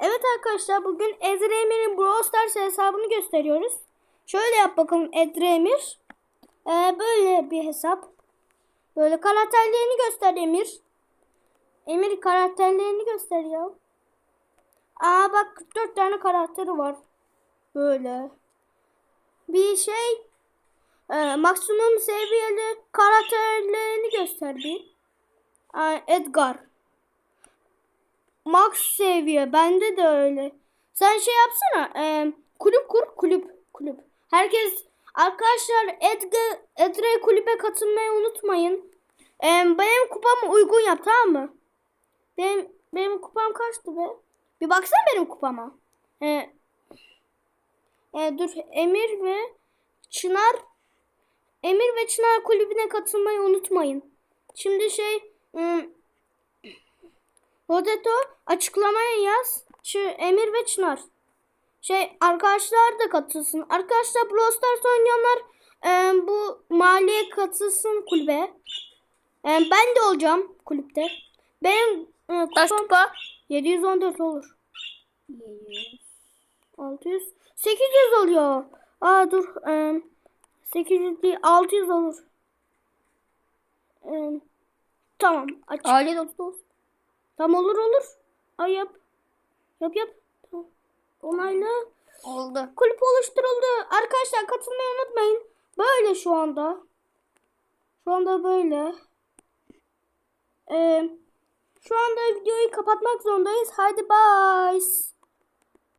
Evet arkadaşlar bugün Ezra Emir'in Brawl Stars hesabını gösteriyoruz. Şöyle yap bakalım Ezra Emir. Ee, böyle bir hesap. Böyle karakterlerini göster Emir. Emir karakterlerini gösteriyor. Aa bak 44 tane karakteri var. Böyle. Bir şey e, maksimum seviyeli karakterlerini göster bir. Aa, Edgar. Max seviye. Bende de öyle. Sen şey yapsana. E, kulüp kur. Kulüp. Kulüp. Herkes arkadaşlar Edgar, Edre kulübe katılmayı unutmayın. E, benim kupamı uygun yap tamam mı? Benim, benim kupam kaçtı be? Bir baksana benim kupama. E, e, dur Emir ve Çınar Emir ve Çınar kulübüne katılmayı unutmayın. Şimdi şey ım, Rodeto açıklamaya yaz. Şu Emir ve Çınar. Şey arkadaşlar da katılsın. Arkadaşlar Brawl Stars oynayanlar e, bu maliye katılsın kulübe. E, ben de olacağım kulüpte. Benim e, Kaç kupam kupa? 714 olur. 600 800 oluyor. Aa dur. E, 800 değil 600 olur. E, tamam. Aç. Aile dostu olsun. Tamam olur olur. Ay yap. Yap yap. Tamam. Onayla. Oldu. Kulüp oluşturuldu. Arkadaşlar katılmayı unutmayın. Böyle şu anda. Şu anda böyle. Ee, şu anda videoyu kapatmak zorundayız. Hadi bye.